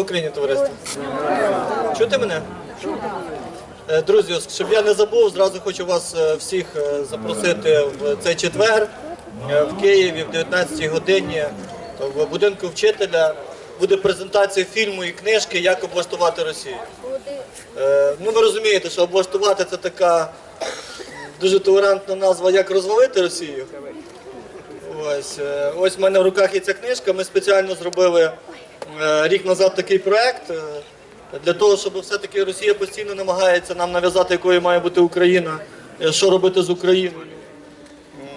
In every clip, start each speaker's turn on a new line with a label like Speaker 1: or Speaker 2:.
Speaker 1: Україні, товариство! Чути мене? Е, Друзі, щоб я не забув, зразу хочу вас е, всіх е, запросити в цей четвер в Києві в 19-й годині в будинку вчителя буде презентація фільму і книжки Як облаштувати Росію. Ну ви розумієте, що облаштувати це така дуже толерантна назва Як розвалити Росію. Ось, ось в мене в руках є ця книжка. Ми спеціально зробили рік назад такий проект е, для того, щоб все-таки Росія постійно намагається нам нав'язати, якою має бути Україна, е, що робити з Україною,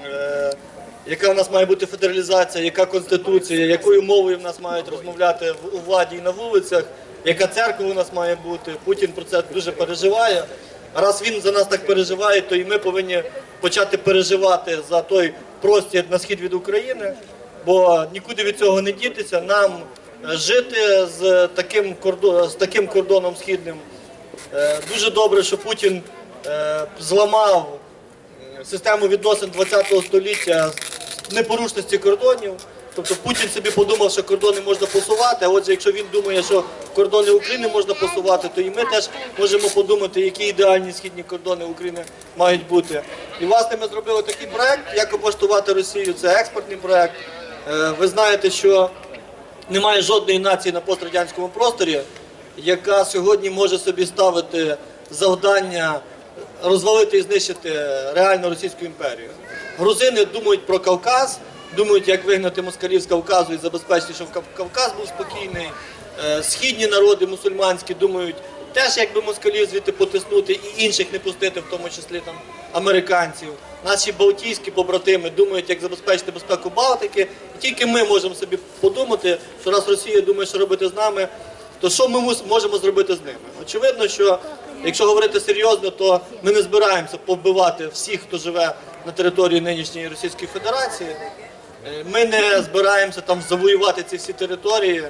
Speaker 1: е, яка в нас має бути федералізація, яка конституція, якою мовою в нас мають розмовляти у владі і на вулицях, яка церква у нас має бути. Путін про це дуже переживає. Раз він за нас так переживає, то і ми повинні почати переживати за той простір на схід від України, бо нікуди від цього не дітися. Нам е, жити з таким кордоном, з таким кордоном східним. Е, Дуже добре, що Путін е, зламав систему відносин ХХ століття з непорушності кордонів. Тобто Путін собі подумав, що кордони можна посувати. А отже, якщо він думає, що кордони України можна посувати, то і ми теж можемо подумати, які ідеальні східні кордони України мають бути. І власне ми зробили такий проект, як облаштувати Росію. Це експортний проект. Е, Ви знаєте, що немає жодної нації на пострадянському просторі, яка сьогодні може собі ставити завдання розвалити і знищити реальну Російську імперію. Грузини думають про Кавказ, думають, як вигнати москалів з Кавказу і забезпечити, щоб Кавказ був спокійний. Е, Східні народи мусульманські думають теж, якби москалів звідти потиснути і інших не пустити, в тому числі там американців. Наші балтійські побратими думають, як забезпечити безпеку Балтики. І тільки ми можемо собі подумати, що раз Росія думає, що робити з нами, то що ми можемо зробити з ними? Очевидно, що якщо говорити серйозно, то ми не збираємося побивати всіх, хто живе на території нинішньої Російської Федерації. Е, Ми не збираємося там завоювати ці всі території,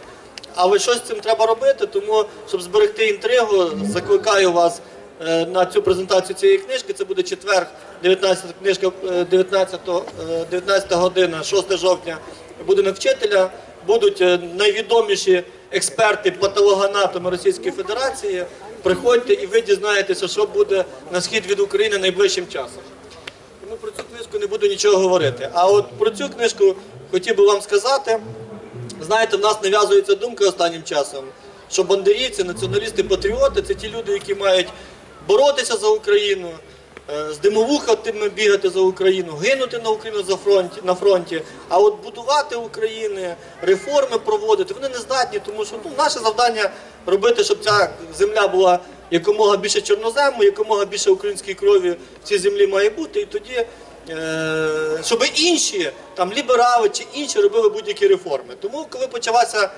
Speaker 1: але щось з цим треба робити, тому щоб зберегти інтригу, закликаю вас на цю презентацію цієї книжки. Це буде четвер, 19 книжка, е, 19, е, 19 година, 6 жовтня. Будинок вчителя. Будуть е, найвідоміші експерти патологоанатоми Російської Федерації. Приходьте і ви дізнаєтеся, що буде на схід від України найближчим часом. Тому про цю книжку не буду нічого говорити. А от про цю книжку хотів би вам сказати. Знаєте, в нас нав'язується думка останнім часом, що бандерівці, націоналісти, патріоти це ті люди, які мають боротися за Україну, е, з димовухами бігати за Україну, гинути на Україну за фронті, на фронті. А от будувати України, реформи проводити, вони не здатні, тому що ну, наше завдання робити, щоб ця земля була якомога більше чорнозему, якомога більше української крові в цій землі має бути. І тоді Е, щоб інші там ліберали чи інші робили будь-які реформи. Тому, коли почався,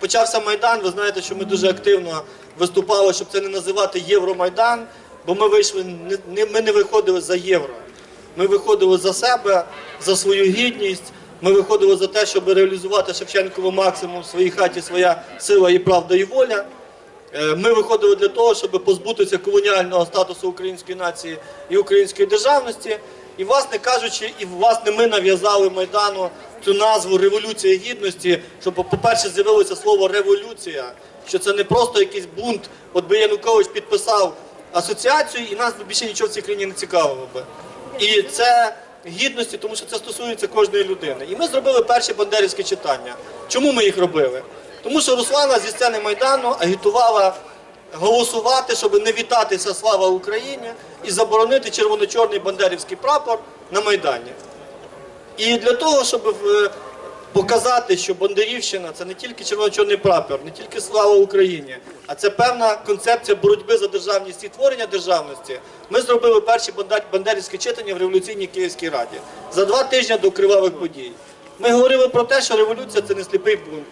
Speaker 1: почався майдан, ви знаєте, що ми дуже активно виступали, щоб це не називати Євромайдан, бо ми вийшли не, ми не виходили за євро. Ми виходили за себе, за свою гідність. Ми виходили за те, щоб реалізувати Шевченкову максимум в своїй хаті, своя сила і правда і воля. Е, Ми виходили для того, щоб позбутися колоніального статусу української нації і української державності. І, власне кажучи, і власне ми нав'язали Майдану цю назву Революція Гідності, щоб, по-перше, з'явилося слово революція, що це не просто якийсь бунт. От би Янукович підписав асоціацію, і нас більше нічого в цій країні не цікавило би. І це гідності, тому що це стосується кожної людини. І ми зробили перші бандерівські читання. Чому ми їх робили? Тому що Руслана зі сцени Майдану агітувала голосувати, щоб не вітатися Слава Україні і заборонити червоно-чорний бандерівський прапор на Майдані. І для того, щоб е, показати, що Бондарівщина це не тільки червоно-чорний прапор, не тільки слава Україні, а це певна концепція боротьби за державність і творення державності. Ми зробили перші бандерівські читання в революційній Київській раді за два тижні до кривавих подій. Ми говорили про те, що революція це не сліпий бунт,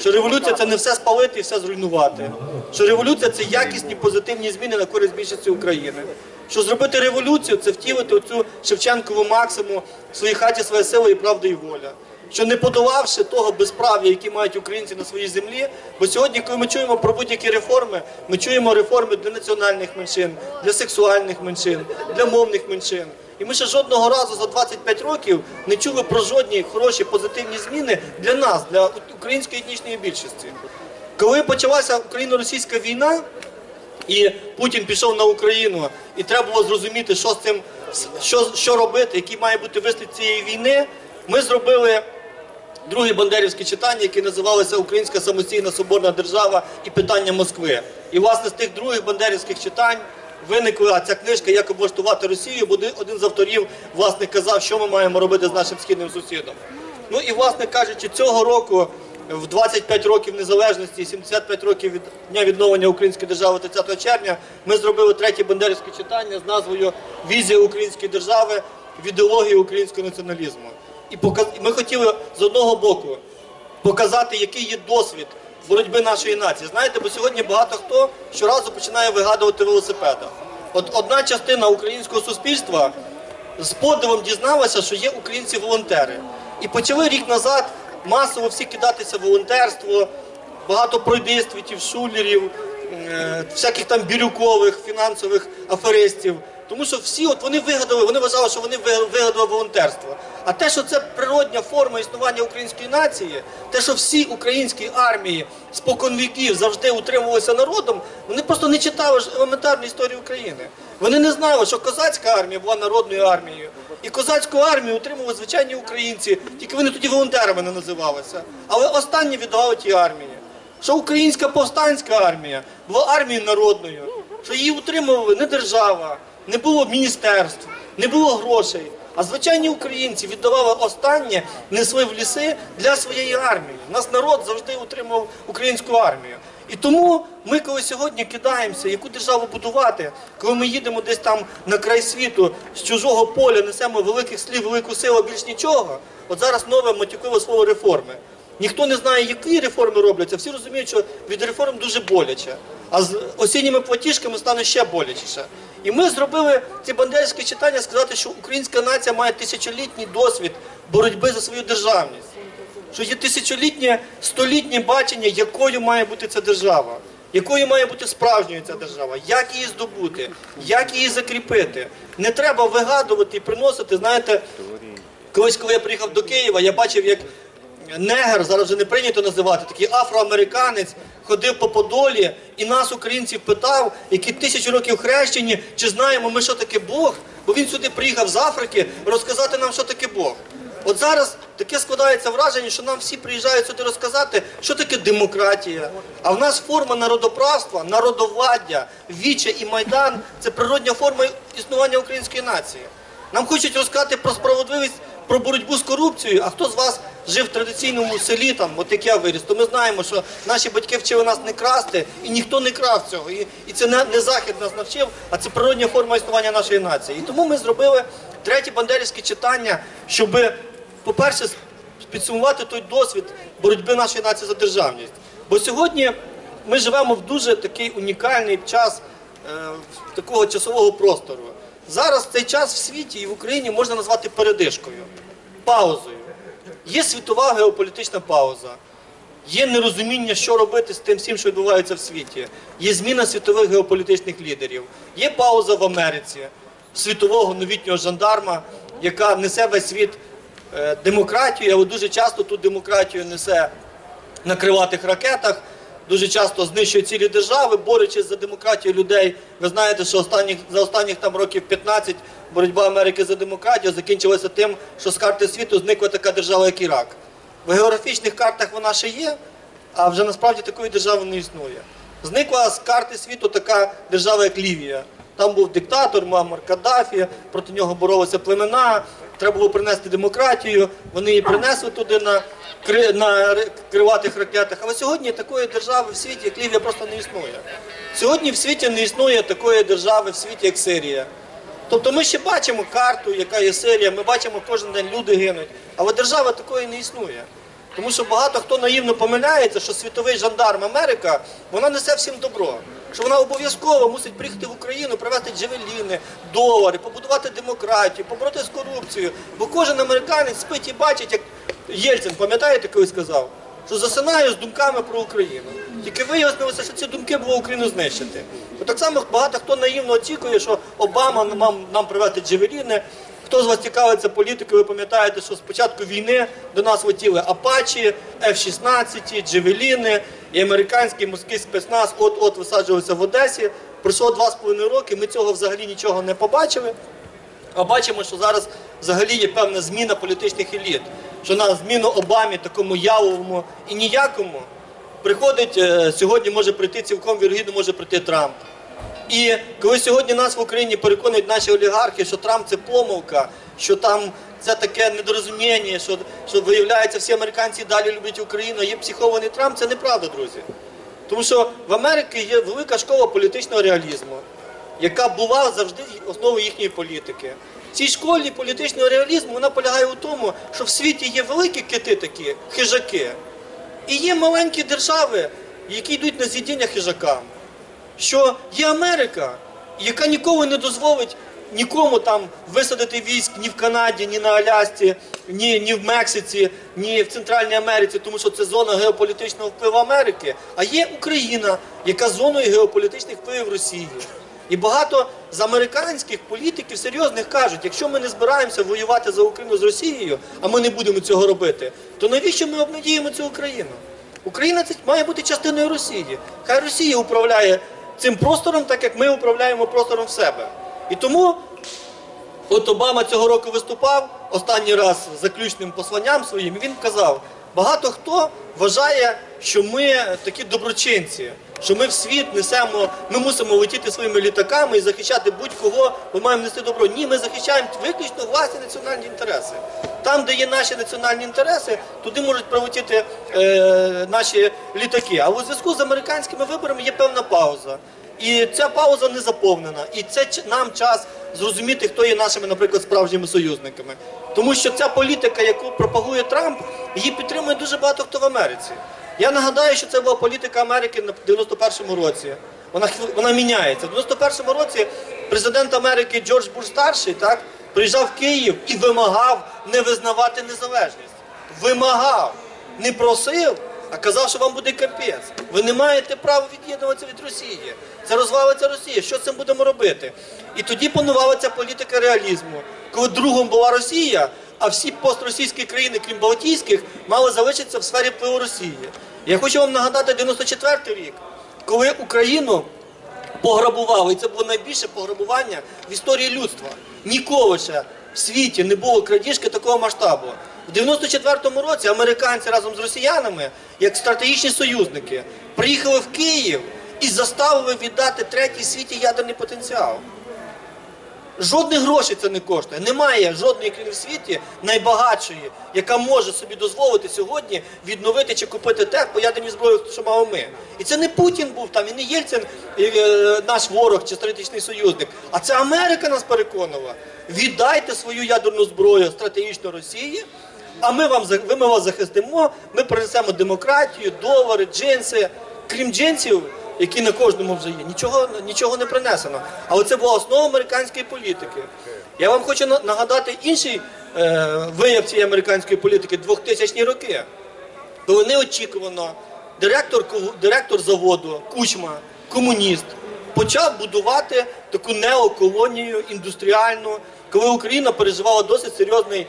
Speaker 1: що революція це не все спалити і все зруйнувати. Що революція це якісні позитивні зміни на користь більшості України. Що зробити революцію це втілити оцю Шевченкову максиму в своїй хаті своя сила і правда і воля. Що не подолавши того безправ'я, які мають українці на своїй землі, бо сьогодні, коли ми чуємо про будь-які реформи, ми чуємо реформи для національних меншин, для сексуальних меншин, для мовних меншин. І ми ще жодного разу за 25 років не чули про жодні хороші позитивні зміни для нас, для української етнічної більшості. Коли почалася україно-російська війна, і Путін пішов на Україну, і треба було зрозуміти, що з цим що, що робити, який має бути вислід цієї війни. Ми зробили друге бандерівське читання, яке називалося Українська самостійна соборна держава і питання Москви. І власне з тих других бандерівських читань виникла ця книжка Як облаштувати Росію, бо один з авторів власне казав, що ми маємо робити з нашим східним сусідом. Ну і власне кажучи, цього року. В 25 років незалежності, 75 років від дня відновлення української держави 30 червня, ми зробили третє бандерівське читання з назвою Візія української держави в ідеології українського націоналізму. І ми хотіли з одного боку показати, який є досвід боротьби нашої нації. Знаєте, бо сьогодні багато хто щоразу починає вигадувати велосипеда. От одна частина українського суспільства з подивом дізналася, що є українці-волонтери. І почали рік назад масово всі кидатися волонтерство, багато пройдисвітів, шулерів, е, всяких там бірюкових фінансових аферистів. Тому що всі от вони вигадали, вони вважали, що вони вигадали волонтерство. А те, що це природня форма існування української нації, те, що всі українські армії спокон віків завжди утримувалися народом, вони просто не читали елементарну історію України. Вони не знали, що козацька армія була народною армією. І козацьку армію утримували звичайні українці, тільки вони тоді волонтерами не називалися. Але останні віддавали ті армії. Що українська повстанська армія була армією народною, що її утримували не держава, не було міністерств, не було грошей. А звичайні українці віддавали останнє, несли в ліси для своєї армії. Нас народ завжди утримував українську армію. І тому ми, коли сьогодні кидаємося, яку державу будувати, коли ми їдемо десь там на край світу з чужого поля, несемо великих слів, велику силу, більш нічого. От зараз нове матюкове слово реформи. Ніхто не знає, які реформи робляться. Всі розуміють, що від реформ дуже боляче. А з осінніми платіжками стане ще болячіше. І ми зробили ці бандерські читання сказати, що українська нація має тисячолітній досвід боротьби за свою державність. Що є тисячолітнє, столітнє бачення, якою має бути ця держава, якою має бути справжньою ця держава, як її здобути, як її закріпити. Не треба вигадувати і приносити. Знаєте, колись, коли я приїхав до Києва, я бачив, як негр, зараз вже не прийнято називати, такий афроамериканець ходив по Подолі і нас, українців, питав, які тисячі років хрещені, чи знаємо ми, що таке Бог, бо він сюди приїхав з Африки розказати нам, що таке Бог. От зараз таке складається враження, що нам всі приїжджають сюди розказати, що таке демократія. А в нас форма народоправства, народовладдя, віче і майдан це природня форма існування української нації. Нам хочуть розказати про справедливість, про боротьбу з корупцією. А хто з вас жив в традиційному селі, там, от як я виріс, то ми знаємо, що наші батьки вчили нас не красти, і ніхто не крав цього. І, і це не, не захід нас навчив, а це природня форма існування нашої нації. І тому ми зробили третє бандерівське читання, щоб, по-перше, підсумувати той досвід боротьби нашої нації за державність. Бо сьогодні ми живемо в дуже такий унікальний час е, такого часового простору. Зараз цей час в світі і в Україні можна назвати передишкою, паузою. Є світова геополітична пауза, є нерозуміння, що робити з тим всім, що відбувається в світі. Є зміна світових геополітичних лідерів. Є пауза в Америці, світового новітнього жандарма, яка несе весь світ е, демократію, але дуже часто ту демократію несе на криватих ракетах, дуже часто знищує цілі держави, борючись за демократію людей. Ви знаєте, що останніх, за останніх там років 15 боротьба Америки за демократію закінчилася тим, що з карти світу зникла така держава, як Ірак. В географічних картах вона ще є, а вже насправді такої держави не існує. Зникла з карти світу така держава, як Лівія. Там був диктатор Муаммар Каддафі, проти нього боролися племена. Треба було принести демократію. Вони її принесли туди на, на криватих ракетах. Але сьогодні такої держави в світі, як Лівія, просто не існує. Сьогодні в світі не існує такої держави в світі, як Сирія. Тобто ми ще бачимо карту, яка є Сирія, ми бачимо кожен день люди гинуть, але держава такої не існує. Тому що багато хто наївно помиляється, що світовий жандарм Америка вона несе всім добро. Що вона обов'язково мусить приїхати в Україну, привезти джевеліни, долари, побудувати демократію, побороти з корупцією. Бо кожен американець спить і бачить, як Єльцин, пам'ятаєте, коли сказав, що засинає з думками про Україну. Тільки вияснилося, що ці думки було Україну знищити. От так само багато хто наївно очікує, що Обама нам, нам приведе джевеліни, Хто з вас цікавиться політикою, ви пам'ятаєте, що з початку війни до нас летіли Апачі, F-16, Джевеліни і американський морський спецназ от-от висаджувався в Одесі. Пройшло два з половиною роки, ми цього взагалі нічого не побачили. А бачимо, що зараз взагалі є певна зміна політичних еліт. Що на зміну Обамі, такому явовому і ніякому, приходить е, сьогодні може прийти цілком вірогідно, може прийти Трамп. І коли сьогодні нас в Україні переконують наші олігархи, що Трамп це помилка, що там це таке недорозуміння, що, що виявляється, всі американці далі люблять Україну, є психований Трамп, це неправда, друзі. Тому що в Америці є велика школа політичного реалізму, яка була завжди основою їхньої політики. В цій школі політичного реалізму вона полягає у тому, що в світі є великі кити такі, хижаки, і є маленькі держави, які йдуть на з'їдіння хижакам що є Америка, яка ніколи не дозволить нікому там висадити військ ні в Канаді, ні на Алясці, ні, ні в Мексиці, ні в Центральній Америці, тому що це зона геополітичного впливу Америки. А є Україна, яка зоною геополітичних впливів Росії. І багато з американських політиків серйозних кажуть, якщо ми не збираємося воювати за Україну з Росією, а ми не будемо цього робити, то навіщо ми обнадіємо цю Україну? Україна це має бути частиною Росії. Хай Росія управляє цим простором, так як ми управляємо простором в себе. І тому От Обама цього року виступав останній раз заключним посланням своїм. і Він казав: багато хто вважає, що ми такі доброчинці, що ми в світ несемо, ми мусимо летіти своїми літаками і захищати будь-кого, ми маємо нести добро. Ні, ми захищаємо виключно власні національні інтереси. Там, де є наші національні інтереси, туди можуть прилетіти е, наші літаки. А у зв'язку з американськими виборами є певна пауза. І ця пауза не заповнена. І це нам час зрозуміти, хто є нашими, наприклад, справжніми союзниками. Тому що ця політика, яку пропагує Трамп, її підтримує дуже багато хто в Америці. Я нагадаю, що це була політика Америки на 91-му році. Вона вона міняється. В 91-му році президент Америки Джордж Буш старший так приїжджав в Київ і вимагав не визнавати незалежність. Вимагав, не просив, а казав, що вам буде капець. Ви не маєте права від'єднуватися від Росії. Це розвалиться Росія. Що з цим будемо робити? І тоді панувала ця політика реалізму, коли другом була Росія, а всі постросійські країни, крім Балтійських, мали залишитися в сфері впливу Росії. Я хочу вам нагадати 94 рік, коли Україну пограбували, і це було найбільше пограбування в історії людства. Ніколи ще в світі не було крадіжки такого масштабу. В 94-му році американці разом з росіянами, як стратегічні союзники, приїхали в Київ і заставили віддати третій світі ядерний потенціал. Жодних грошей це не коштує. Немає жодної країни в світі найбагатшої, яка може собі дозволити сьогодні відновити чи купити те по ядерній зброї, що мали ми. І це не Путін був там, і не Єльцин, е, наш ворог чи стратегічний союзник. А це Америка нас переконала. Віддайте свою ядерну зброю стратегічно Росії, а ми вам ми вас захистимо. Ми принесемо демократію, долари, джинси. Крім джинсів, які на кожному вже є, нічого, нічого не принесено. Але це була основа американської політики. Я вам хочу на- нагадати інший е, вияв цієї американської політики 2000-ні роки, коли неочікувано директор, директор заводу, кучма, комуніст, почав будувати таку неоколонію індустріальну, коли Україна переживала досить серйозний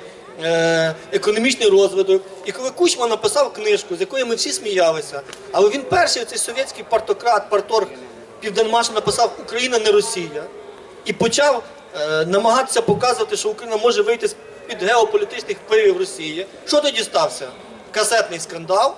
Speaker 1: економічний розвиток. І коли Кучма написав книжку, з якої ми всі сміялися, але він перший, цей совєтський партократ, парторг Південмаша написав Україна не Росія і почав е, намагатися показувати, що Україна може вийти з під геополітичних впливів Росії. Що тоді стався? Касетний скандал.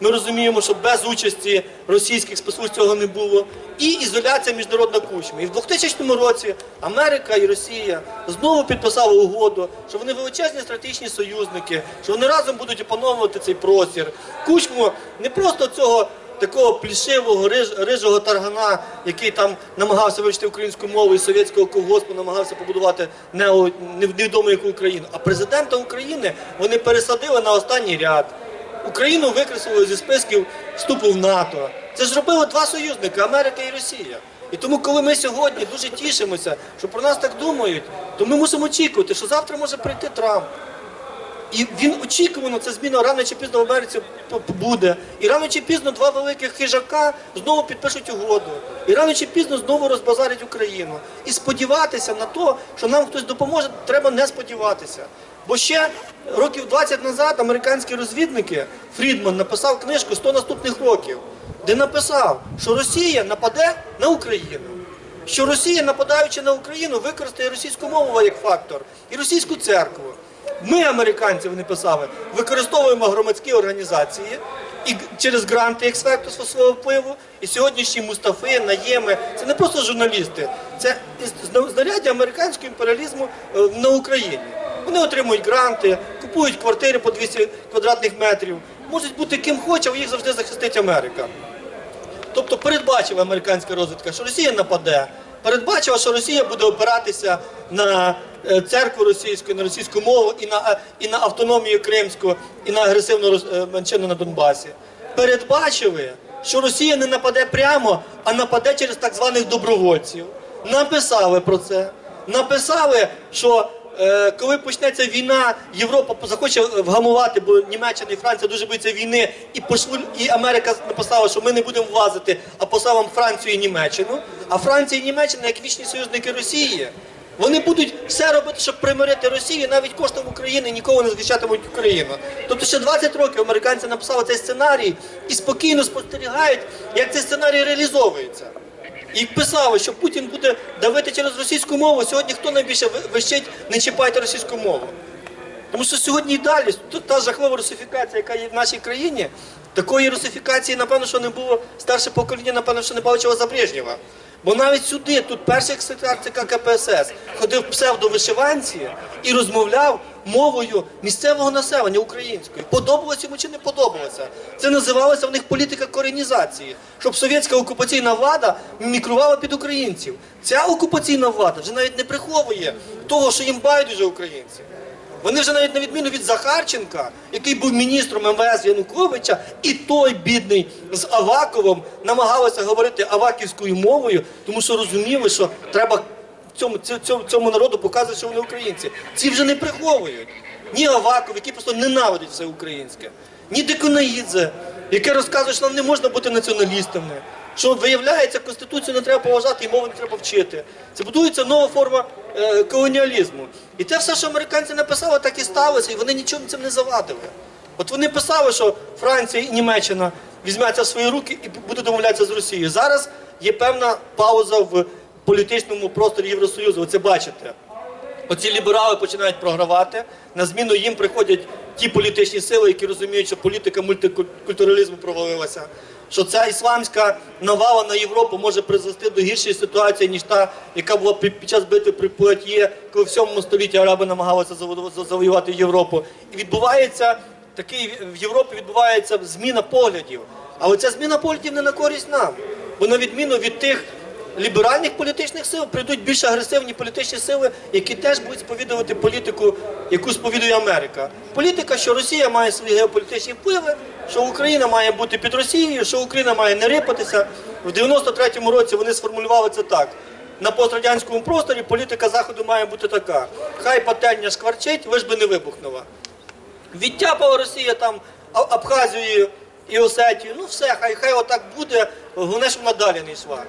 Speaker 1: Ми розуміємо, що без участі російських спецслужб цього не було. І ізоляція міжнародна кучма. І в 2000 році Америка і Росія знову підписали угоду, що вони величезні стратегічні союзники, що вони разом будуть опановувати цей простір. Кучму не просто цього такого плішивого риж, рижого таргана, який там намагався вивчити українську мову і совєтського колгоспу, намагався побудувати нео, невідомо яку Україну. А президента України вони пересадили на останній ряд. Україну викреслили зі списків вступу в НАТО. Це зробило два союзники Америка і Росія. І тому, коли ми сьогодні дуже тішимося, що про нас так думають, то ми мусимо очікувати, що завтра може прийти Трамп. І він очікувано, це зміна рано чи пізно в Америці буде. І рано чи пізно два великих хижака знову підпишуть угоду. І рано чи пізно знову розбазарять Україну. І сподіватися на те, що нам хтось допоможе, треба не сподіватися. Бо ще років 20 назад американські розвідники Фрідман написав книжку «100 наступних років, де написав, що Росія нападе на Україну. Що Росія, нападаючи на Україну, використає російську мову як фактор і російську церкву. Ми, американці, вони писали, використовуємо громадські організації і через гранти експерту свого впливу. І сьогоднішні Мустафи, Наєми це не просто журналісти, це знаряддя американського імперіалізму е, на Україні. Вони отримують гранти, купують квартири по 200 квадратних метрів, можуть бути ким хоче, а їх завжди захистить Америка. Тобто передбачила американська розвідка, що Росія нападе, передбачила, що Росія буде опиратися на е, церкву російську, на російську мову і на, е, і на автономію кримську, і на агресивну е, меншину на Донбасі. Передбачили, що Росія не нападе прямо, а нападе через так званих добровольців. Написали про це. Написали, що коли почнеться війна, Європа захоче вгамувати, бо Німеччина і Франція дуже боїться війни, і пошлю, і Америка написала, що ми не будемо влазити, а послав Францію і Німеччину. А Франція і Німеччина, як вічні союзники Росії, вони будуть все робити, щоб примирити Росію, навіть коштом України ніколи не захищатимуть Україну. Тобто ще 20 років американці написали цей сценарій і спокійно спостерігають, як цей сценарій реалізовується. І писали, що Путін буде давити через російську мову. Сьогодні хто найбільше вищить, не чіпайте російську мову. Тому що сьогодні і далі та- жахлива русифікація, яка є в нашій країні, такої русифікації, напевно, що не було старше покоління, напевно, що не бачило за Брежнєва. Бо навіть сюди, тут перший секретар ЦК КПСС ходив псевдовишиванці і розмовляв мовою місцевого населення українською. Подобалося йому чи не подобалося. Це називалося в них політика коренізації, щоб совєтська окупаційна влада мімікрувала під українців. Ця окупаційна влада вже навіть не приховує того, що їм байдуже українці. Вони вже навіть на відміну від Захарченка, який був міністром МВС Януковича, і той бідний з Аваковим намагалися говорити аваківською мовою, тому що розуміли, що треба цьому, цьому, цьому народу показувати, що вони українці. Ці вже не приховують. Ні Аваков, який просто ненавидить все українське, ні Декунаїдзе, яке розказує, що нам не можна бути націоналістами. Що виявляється, конституцію не треба поважати і мову не треба вчити. Це будується нова форма е, колоніалізму. І те все, що американці написали, так і сталося, і вони нічого цим не завадили. От вони писали, що Франція і Німеччина візьмуться в свої руки і буде домовлятися з Росією. Зараз є певна пауза в політичному просторі Євросоюзу. Ви це бачите. Оці ліберали починають програвати. На зміну їм приходять ті політичні сили, які розуміють, що політика мультикультуралізму провалилася. Що ця ісламська навала на Європу може призвести до гіршої ситуації, ніж та, яка була під, час битви при Пуат'є, коли в 7 столітті араби намагалися заво- завоювати Європу. І відбувається такий в Європі відбувається зміна поглядів. Але ця зміна поглядів не на користь нам. Бо на відміну від тих ліберальних політичних сил прийдуть більш агресивні політичні сили, які теж будуть сповідувати політику, яку сповідує Америка. Політика, що Росія має свої геополітичні впливи, що Україна має бути під Росією, що Україна має не рипатися. В 93-му році вони сформулювали це так. На пострадянському просторі політика Заходу має бути така. Хай пательня шкварчить, ж би не вибухнула. Відтяпала Росія там Абхазію і Осетію. Ну все, хай хай отак буде, головне, щоб вона не йшла.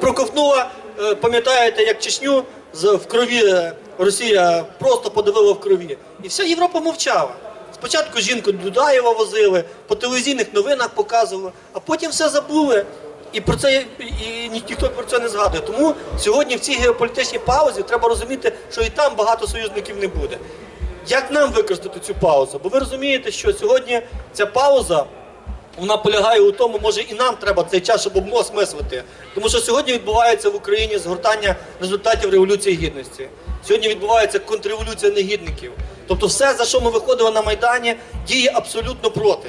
Speaker 1: Проковтнула, е, пам'ятаєте, як Чечню в крові е, Росія просто подавила в крові. І вся Європа мовчала. Спочатку жінку Дудаєва возили, по телевізійних новинах показували, а потім все забули. І про це і ніхто про це не згадує. Тому сьогодні в цій геополітичній паузі треба розуміти, що і там багато союзників не буде. Як нам використати цю паузу? Бо ви розумієте, що сьогодні ця пауза вона полягає у тому, може і нам треба цей час, щоб осмислити. Тому що сьогодні відбувається в Україні згортання результатів Революції Гідності. Сьогодні відбувається контрреволюція негідників. Тобто все, за що ми виходили на Майдані, діє абсолютно проти.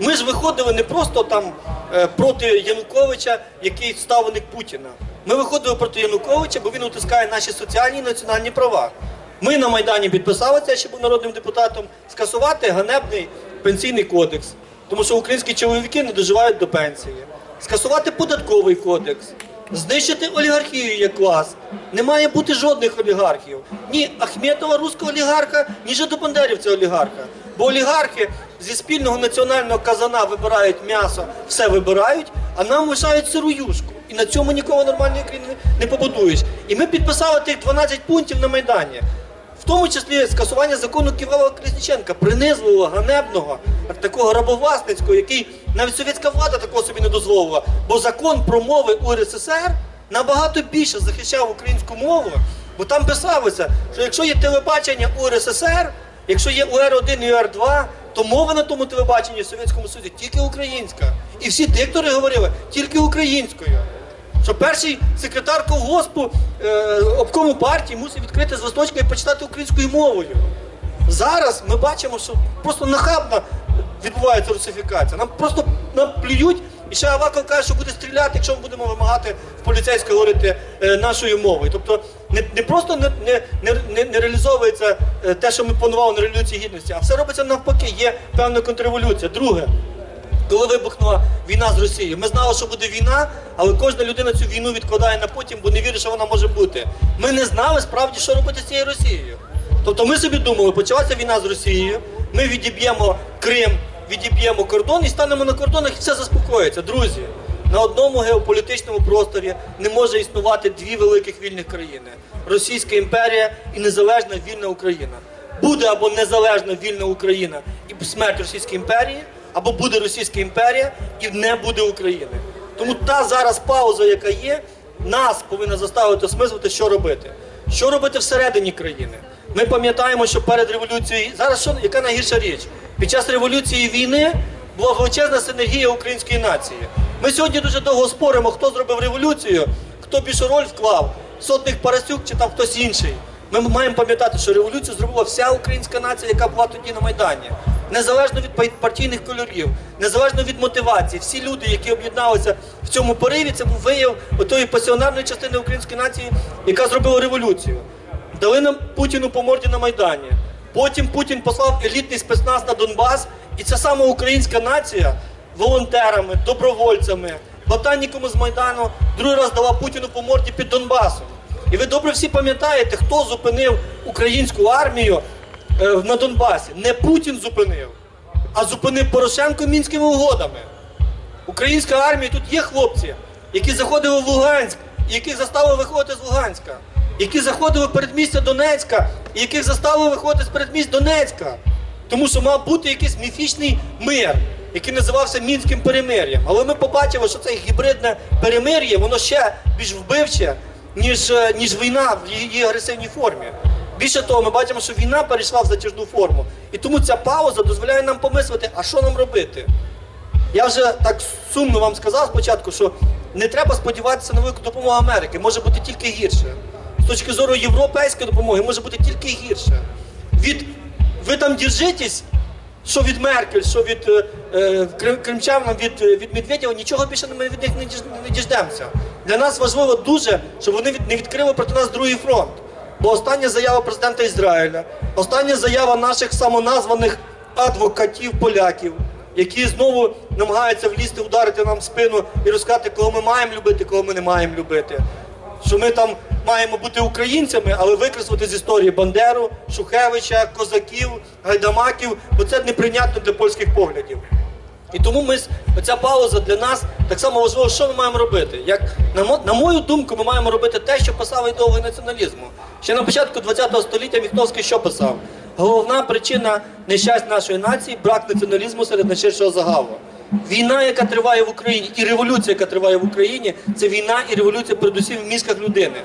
Speaker 1: Ми ж виходили не просто там е, проти Януковича, який ставленик Путіна. Ми виходили проти Януковича, бо він утискає наші соціальні і національні права. Ми на Майдані підписали це, ще був народним депутатом, скасувати ганебний пенсійний кодекс, тому що українські чоловіки не доживають до пенсії, скасувати податковий кодекс, знищити олігархію як клас. Не має бути жодних олігархів. Ні Ахметова руського олігарха, ні Жидобандерівця олігарха. Бо олігархи зі спільного національного казана вибирають м'ясо, все вибирають, а нам лишають сиру юшку. І на цьому нікого нормальної країни не побудуєш. І ми підписали тих 12 пунктів на Майдані. Тому числі скасування закону Ківала Колесніченка, принизливого, ганебного, такого рабовласницького, який навіть совєтська влада такого собі не дозволила. Бо закон про мови УРСР набагато більше захищав українську мову, бо там писалося, що якщо є телебачення УРСР, якщо є УР-1 і УР-2, то мова на тому телебаченні в Совєтському Союзі тільки українська. І всі диктори говорили тільки українською. Що перший секретар колгоспу е, обкому партії мусить відкрити з листочка і почитати українською мовою. Зараз ми бачимо, що просто нахабно відбувається русифікація. Нам просто нам плюють, і ще Аваков каже, що буде стріляти, якщо ми будемо вимагати в поліцейської говорити е, нашою мовою. Тобто не, не просто не, не, не, не, не реалізовується е, те, що ми планували на революції гідності, а все робиться навпаки. Є певна контрреволюція. Друге, коли вибухнула війна з Росією, ми знали, що буде війна, але кожна людина цю війну відкладає на потім, бо не вірить, що вона може бути. Ми не знали справді, що робити з цією Росією. Тобто ми собі думали, почалася війна з Росією, ми відіб'ємо Крим, відіб'ємо кордон і станемо на кордонах і все заспокоїться. Друзі, на одному геополітичному просторі не може існувати дві великих вільних країни: Російська імперія і незалежна вільна Україна. Буде або незалежна вільна Україна і смерть Російської імперії, або буде Російська імперія і не буде України. Тому та зараз пауза, яка є, нас повинна заставити осмислити, що робити. Що робити всередині країни? Ми пам'ятаємо, що перед революцією зараз що яка найгірша річ? Під час революції війни була величезна синергія української нації. Ми сьогодні дуже довго споримо, хто зробив революцію, хто більшу роль вклав, сотник Парасюк чи там хтось інший. Ми маємо пам'ятати, що революцію зробила вся українська нація, яка була тоді на Майдані. Незалежно від партійних кольорів, незалежно від мотивації, всі люди, які об'єдналися в цьому пориві, це був вияв отої пасіонарної частини української нації, яка зробила революцію. Дали нам Путіну по морді на Майдані. Потім Путін послав елітний спецназ на Донбас, і ця сама українська нація волонтерами, добровольцями, ботаніками з Майдану другий раз дала Путіну по морді під Донбасом. І ви добре всі пам'ятаєте, хто зупинив українську армію на Донбасі. Не Путін зупинив, а зупинив Порошенко мінськими угодами. Українська армія тут є хлопці, які заходили в Луганськ, і яких заставили виходити з Луганська, які заходили в передмістя Донецька, і яких заставили виходити з передмість Донецька. Тому що мав бути якийсь міфічний мир, який називався Мінським перемир'ям. Але ми побачили, що це гібридне перемир'я, воно ще більш вбивче, ніж, е, ніж війна в її агресивній формі. Більше того, ми бачимо, що війна перейшла в затяжну форму. І тому ця пауза дозволяє нам помислити, а що нам робити? Я вже так сумно вам сказав спочатку, що не треба сподіватися на велику допомогу Америки, може бути тільки гірше. З точки зору європейської допомоги може бути тільки гірше. Від ви там держитесь, що від Меркель, що від е, е, кримчан, від, е, від Медведєва, нічого більше ми від них не діждемося. Для нас важливо дуже, щоб вони не відкрили проти нас другий фронт. Бо остання заява президента Ізраїля, остання заява наших самоназваних адвокатів поляків, які знову намагаються влізти, ударити нам в спину і розказати, кого ми маємо любити, кого ми не маємо любити. Що ми там маємо бути українцями, але викреслити з історії Бандеру, Шухевича, козаків, гайдамаків, бо це неприйнятно для польських поглядів. І тому ми оця пауза для нас так само важливо, що ми маємо робити. Як на, мо- на мою думку, ми маємо робити те, що писав ідеологи націоналізму. Ще на початку ХХ століття Міхновський що писав? Головна причина нещастя нашої нації брак націоналізму серед найширшого загалу. Війна, яка триває в Україні, і революція, яка триває в Україні, це війна і революція передусім в мізках людини.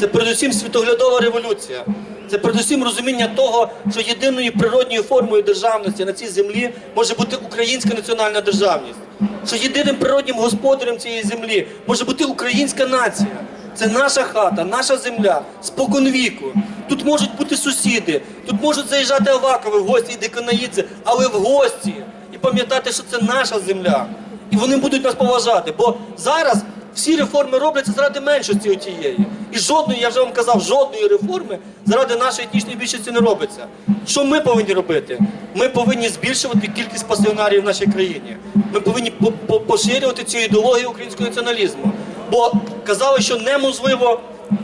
Speaker 1: Це передусім світоглядова революція. Це передусім розуміння того, що єдиною природньою формою державності на цій землі може бути українська національна державність. Що єдиним природнім господарем цієї землі може бути українська нація. Це наша хата, наша земля, споконвіку. Тут можуть бути сусіди, тут можуть заїжджати Авакови в гості і диканаїдзи, але в гості. І пам'ятати, що це наша земля. І вони будуть нас поважати. Бо зараз всі реформи робляться заради меншості отієї. І жодної, я вже вам казав, жодної реформи заради нашої етнічної більшості не робиться. Що ми повинні робити? Ми повинні збільшувати кількість пасіонарів в нашій країні. Ми повинні по- по- поширювати цю ідеологію українського націоналізму. Бо казали, що неможливо,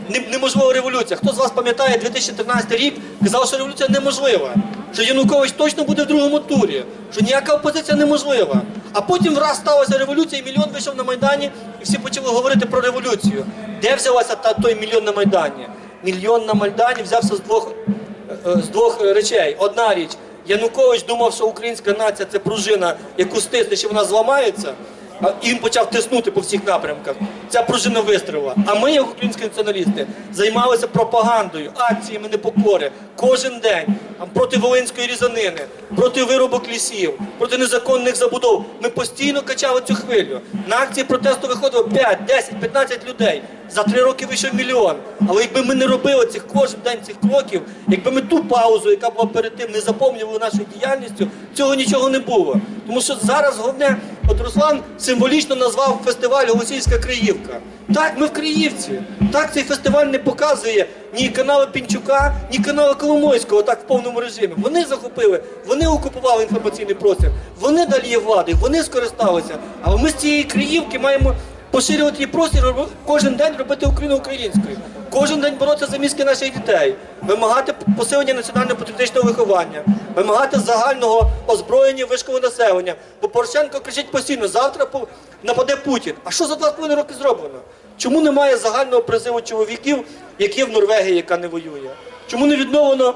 Speaker 1: не- неможлива революція. Хто з вас пам'ятає 2013 рік, казав, що революція неможлива. Що Янукович точно буде в другому турі, що ніяка опозиція неможлива. А потім враз сталася революція, і мільйон вийшов на Майдані, і всі почали говорити про революцію. Де взялася та, той мільйон на Майдані? Мільйон на Майдані взявся з двох, е, з двох е, речей. Одна річ, Янукович думав, що українська нація це пружина, яку стиснеш, і вона зламається. І почав тиснути по всіх напрямках. Ця пружина вистрілила. А ми, як українські націоналісти, займалися пропагандою, акціями непокори кожен день проти волинської різанини, проти виробок лісів, проти незаконних забудов. Ми постійно качали цю хвилю. На акції протесту виходило 5, 10, 15 людей. За три роки вийшов мільйон. Але якби ми не робили цих кожен день цих кроків, якби ми ту паузу, яка була перед тим, не заповнювали нашою діяльністю, цього нічого не було. Тому що зараз головне, от Руслан символічно назвав фестиваль Голосійська Криївка. Так, ми в Криївці. Так, цей фестиваль не показує ні каналу Пінчука, ні каналу Коломойського, так в повному режимі. Вони захопили, вони окупували інформаційний простір, вони далі є влади, вони скористалися. Але ми з цієї Криївки маємо поширювати її простір, кожен день робити Україну українською, кожен день боротися за мізки наших дітей, вимагати посилення національно-патріотичного виховання, вимагати загального озброєння вишкого населення. Бо Порошенко кричить постійно: завтра нападе Путін. А що за два з половиною роки зроблено? Чому немає загального призиву чоловіків, які в Норвегії, яка не воює? Чому не відновлено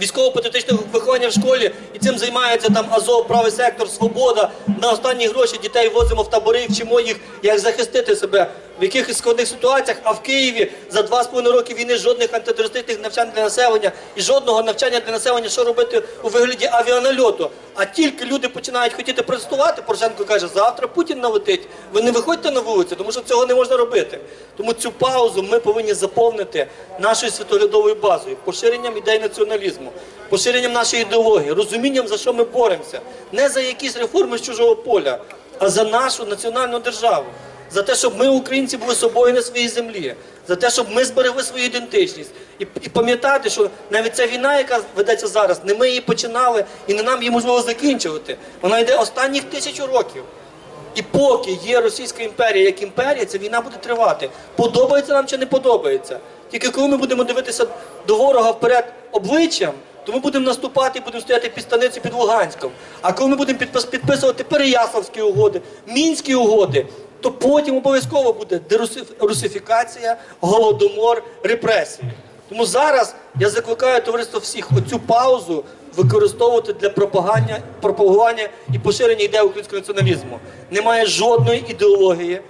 Speaker 1: військово-патріотичне виховання в школі, і цим займається там Азов, правий сектор, свобода. На останні гроші дітей возимо в табори, вчимо їх, як захистити себе в якихось складних ситуаціях. А в Києві за два з половиною роки війни жодних антитерористичних навчань для населення і жодного навчання для населення, що робити у вигляді авіанальоту. А тільки люди починають хотіти протестувати, Порошенко каже, завтра Путін налетить. Ви не виходьте на вулицю, тому що цього не можна робити. Тому цю паузу ми повинні заповнити нашою світоглядовою базою, поширенням ідей націоналізму, поширенням нашої ідеології, розумінням, за що ми боремося. Не за якісь реформи з чужого поля, а за нашу національну державу. За те, щоб ми, українці, були собою на своїй землі, за те, щоб ми зберегли свою ідентичність. І, і пам'ятати, що навіть ця війна, яка ведеться зараз, не ми її починали і не нам її можливо закінчувати. Вона йде останніх тисячу років. І поки є Російська імперія як імперія, ця війна буде тривати. Подобається нам чи не подобається. Тільки коли ми будемо дивитися до ворога вперед обличчям, то ми будемо наступати і будемо стояти під станицю під Луганськом. А коли ми будемо підпис- підписувати Переяславські угоди, Мінські угоди, то потім обов'язково буде дерусифікація, голодомор, репресії. Тому зараз я закликаю товариство всіх оцю паузу використовувати для пропагання, пропагування і поширення ідеї українського націоналізму. Немає жодної ідеології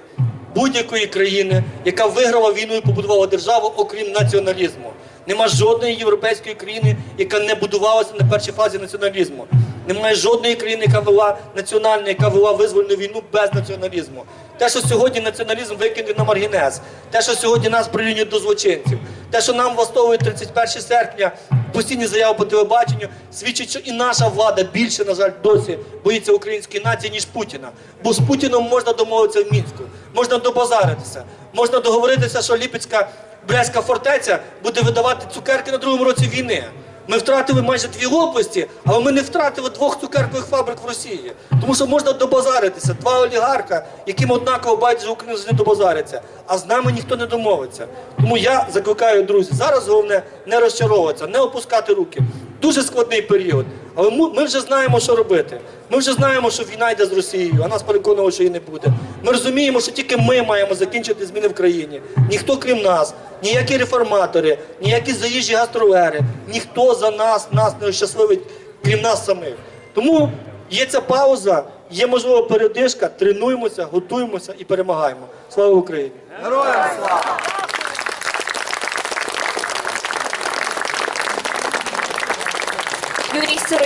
Speaker 1: будь-якої країни, яка виграла війну і побудувала державу, окрім націоналізму. Нема жодної європейської країни, яка не будувалася на першій фазі націоналізму. Немає жодної країни, яка вела національну, яка вела визвольну війну без націоналізму. Те, що сьогодні націоналізм викинув на маргінез, те, що сьогодні нас прирівнюють до злочинців, те, що нам влаштовує 31 серпня постійні заяви по телебаченню, свідчить, що і наша влада більше, на жаль, досі боїться української нації, ніж Путіна. Бо з Путіном можна домовитися в мінську, можна добазаритися, можна договоритися, що Ліпецька Брестська фортеця буде видавати цукерки на другому році війни. Ми втратили майже дві області, але ми не втратили двох цукеркових фабрик в Росії. Тому що можна добазаритися. Два олігарха, яким однаково байдуже українські не добазариться, а з нами ніхто не домовиться. Тому я закликаю, друзі, зараз головне не розчаровуватися, не опускати руки. Дуже складний період. Але ми вже знаємо, що робити. Ми вже знаємо, що війна йде з Росією, а нас переконували, що її не буде. Ми розуміємо, що тільки ми маємо закінчити зміни в країні. Ніхто крім нас, ніякі реформатори, ніякі заїжджі гастролери, ніхто за нас, нас не ощасливить, крім нас самих. Тому є ця пауза, є можливо передишка, тренуємося, готуємося і перемагаємо. Слава Україні!
Speaker 2: Героям слава!
Speaker 3: Yuri Sir